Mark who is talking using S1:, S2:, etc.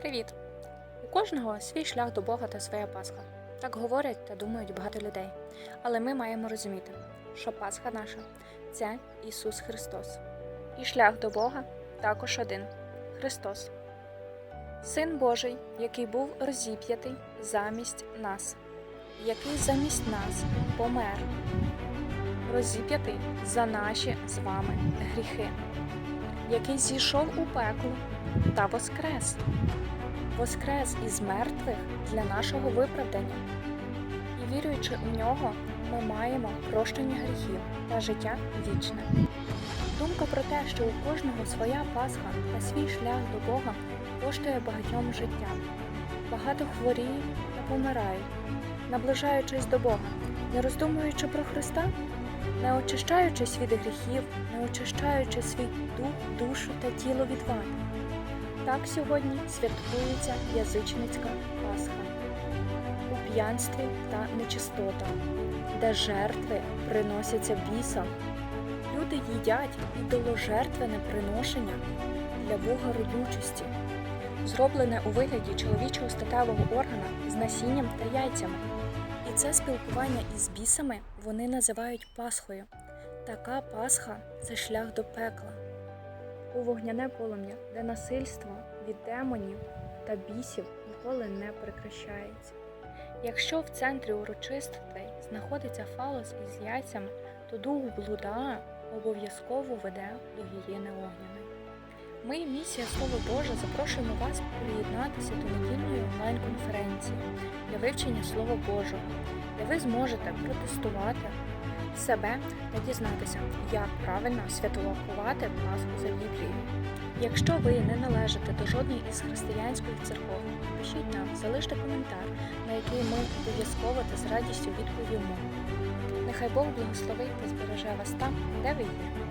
S1: Привіт! У кожного свій шлях до Бога та своя Пасха. Так говорять та думають багато людей. Але ми маємо розуміти, що Пасха наша це Ісус Христос. І шлях до Бога також один Христос. Син Божий, який був розіп'ятий замість нас, який замість нас помер, розіп'ятий за наші з вами гріхи, який зійшов у пекло та воскрес воскрес із мертвих для нашого виправдання. І віруючи у нього, ми маємо прощення гріхів та життя вічне. Думка про те, що у кожного своя Пасха та свій шлях до Бога коштує багатьом життям. Багато хворіють та помирають, наближаючись до Бога, не роздумуючи про Христа, не очищаючись від гріхів, не очищаючи свій дух, душу та тіло від вад. Так сьогодні святкується язичницька Пасха у п'янстві та нечистотах, де жертви приносяться бісам. Люди їдять ідоложертвене приношення для Бога родючості, зроблене у вигляді чоловічого статевого органа з насінням та яйцями. І це спілкування із бісами вони називають Пасхою. Така Пасха це шлях до пекла у вогняне полум'я, де насильство від демонів та бісів ніколи не прекращається. Якщо в центрі урочистостей знаходиться фалос із яйцями, то дух блуда обов'язково веде до гієни огняної. Ми, місія Слово Боже, запрошуємо вас приєднатися до недільної онлайн-конференції для вивчення Слова Божого, де ви зможете протестувати себе та дізнатися, як правильно святкувати Пасху за Біблією. Якщо ви не належите до жодної із християнських церков, пишіть нам, залиште коментар, на який ми обов'язково та з радістю відповімо. Нехай Бог благословить та збереже вас там, де ви є.